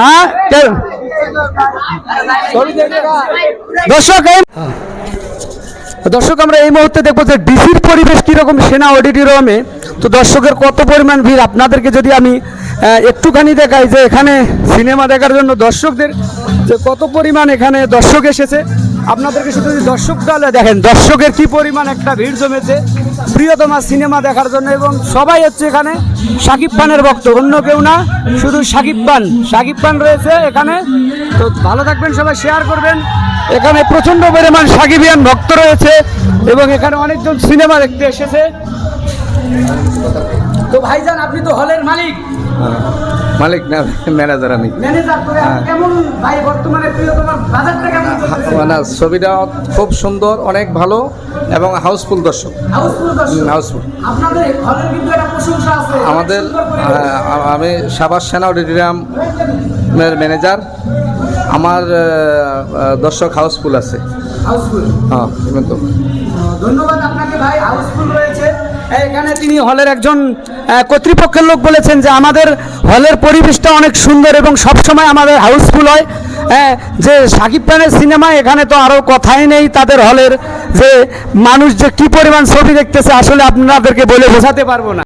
হ্যাঁ? দর্শক দর্শক, আমরা এই মুহূর্তে দেখব যে ডিসির পরিবেশ কীরকম সেনা অডিটোরিয়ামে তো দর্শকের কত পরিমাণ ভিড়? আপনাদেরকে যদি আমি একটুখানি দেখাই যে এখানে সিনেমা দেখার জন্য দর্শকদের যে কত পরিমাণ এখানে দর্শক এসেছে। আপনাদেরকে শুধু যদি দর্শক দলে দেখেন, দর্শকের কি পরিমাণ একটা ভিড় জমেছে, প্রিয়তমা সিনেমা দেখার জন্য এবং সবাই হচ্ছে এখানে সাকিব খানের ভক্ত, অন্য কেউ না, শুধু সাকিব খান। সাকিব খান রয়েছে এখানে। তো ভালো থাকবেন, সবাই শেয়ার করবেন। এখানে প্রচণ্ড পরিমাণ সাকিবিয়ান ভক্ত রয়েছে এবং এখানে অনেকজন সিনেমা দেখতে এসেছে। তো ভাইজান, আপনি তো হলের মালিক। মালিক না ম্যানেজার আমি? মানে ছবিটা খুব সুন্দর অনেক ভালো এবং হাউসফুল দর্শক। হাউসফুল আমাদের আমি সাবাস সেনা অডিটোরিয়ামের ম্যানেজার। আমার দর্শক হাউসফুল আছে। হাউসফুল? হ্যাঁ কিন্তু ধন্যবাদ আপনাকে ভাই হাউসফুল রয়েছে। এখানে তিনি হলের একজন কর্তৃপক্ষের লোক বলেছেন যে আমাদের হলের পরিবেশটা অনেক সুন্দর এবং সবসময় আমাদের হাউসফুল হয়। হ্যাঁ, যে সাকিব খানের সিনেমা এখানে তো আরও কথাই নেই তাদের হলের যে মানুষ যে কি পরিমাণ ছবি দেখতেছে আসলে আপনাদেরকে বলে বোঝাতে পারব না।